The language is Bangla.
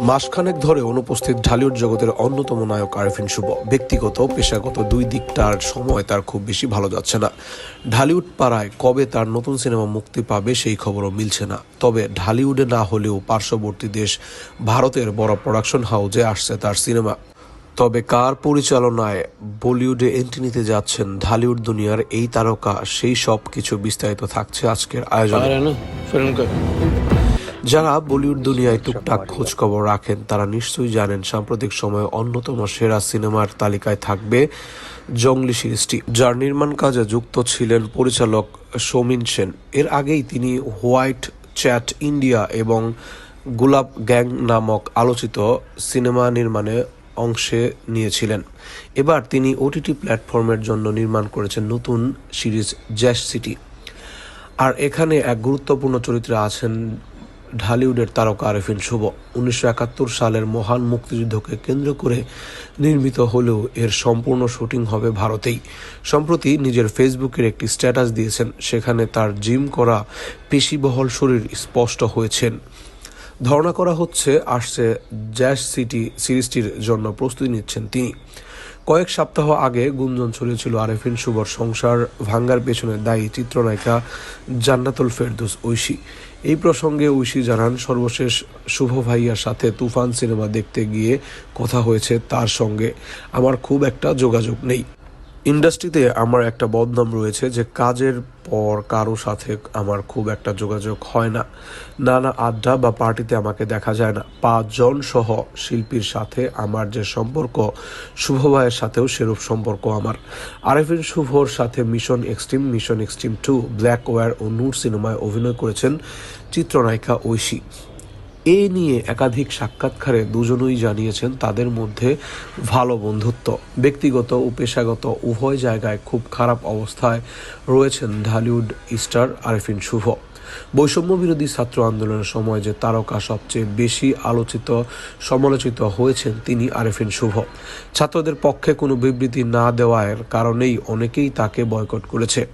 মাসখানেক ধরে অনুপস্থিত ঢালিউড জগতের অন্যতম নায়ক আরফিন শুভ ব্যক্তিগত পেশাগত দুই দিকটার সময় তার খুব বেশি ভালো যাচ্ছে না। ঢালিউড পাড়ায় কবে তার নতুন সিনেমা মুক্তি পাবে সেই খবরও মিলছে না। তবে ঢালিউডে না হলেও পার্শ্ববর্তী দেশ ভারতের বড় প্রোডাকশন হাউজে আসছে তার সিনেমা। তবে কার পরিচালনায় বলিউডে এন্ট্রি নিতে যাচ্ছেন ঢালিউড দুনিয়ার এই তারকা সেই সব কিছু বিস্তারিত থাকছে আজকের আয়োজন। যারা বলিউড দুনিয়ায় টুকটাক খোঁজ খবর রাখেন, তারা নিশ্চয়ই জানেন সাম্প্রতিক সময়ে অন্যতম সেরা সিনেমার তালিকায় থাকবে জঙ্গলি সিরিজটি যার নির্মাণ কাজে যুক্ত ছিলেন পরিচালক সৌমিন সেন। এর আগেই তিনি হোয়াইট চ্যাট ইন্ডিয়া এবং গোলাপ গ্যাং নামক আলোচিত সিনেমা নির্মাণে অংশে নিয়েছিলেন। এবার তিনি ওটিটি প্ল্যাটফর্মের জন্য নির্মাণ করেছেন নতুন সিরিজ জ্যাশ সিটি। আর এখানে এক গুরুত্বপূর্ণ চরিত্রে আছেন ঢালিউডের তারকা আরেফিন শুভ উনিশশো একাত্তর সালের মহান মুক্তিযুদ্ধকে কেন্দ্র করে নির্মিত হলেও এর সম্পূর্ণ শুটিং হবে ভারতেই। সম্প্রতি নিজের ফেসবুকের একটি স্ট্যাটাস দিয়েছেন, সেখানে তার জিম করা পেশিবহল শরীর স্পষ্ট হয়েছেন ধারণা করা হচ্ছে, আসছে জ্যাশ সিটি সিরিজটির জন্য প্রস্তুতি নিচ্ছেন তিনি। কয়েক সপ্তাহ আগে গুঞ্জন ছড়িয়েছিল আরেফিন শুভর সংসার ভাঙ্গার পেছনে দায়ী চিত্রনায়িকা জান্নাতুল ফেরদুস ঐশী। এই প্রসঙ্গে ঐশী জানান, সর্বশেষ শুভ ভাইয়ার সাথে তুফান সিনেমা দেখতে গিয়ে কথা হয়েছে তার সঙ্গে। আমার খুব একটা যোগাযোগ নেই। ইন্ডাস্ট্রিতে আমার একটা বদনাম রয়েছে যে কাজের পর কারও সাথে আমার খুব একটা যোগাযোগ হয় না। নানা আড্ডা বা পার্টিতে আমাকে দেখা যায় না। পাঁচজন সহ শিল্পীর সাথে আমার যে সম্পর্ক, শুভ ভাইয়ের সাথেও সেরূপ সম্পর্ক আমার। আরেফিন শুভর সাথে mission extreme mission extreme two, black war ও নূর সিনেমায় অভিনয় করেছেন চিত্রনায়িকা ঐশী। এ নিয়ে একাধিক সাক্ষাৎকারে দুজনই জানিয়েছেন তাদের মধ্যে ভালো বন্ধুত্ব। ব্যক্তিগত ও পেশাগত উভয় জায়গায় খুব খারাপ অবস্থায় রয়েছেন ঢালিউড স্টার আরেফিন শুভ। বৈষম্য বিরোধী ছাত্র আন্দোলনের সময় যে তারকা সবচেয়ে বেশি আলোচিত, সমালোচিত হয়েছেন তিনি আরেফিন শুভ। ছাত্রদের পক্ষে কোনো বিবৃতি না দেওয়ার কারণেই অনেকেই তাকে বয়কট করেছে।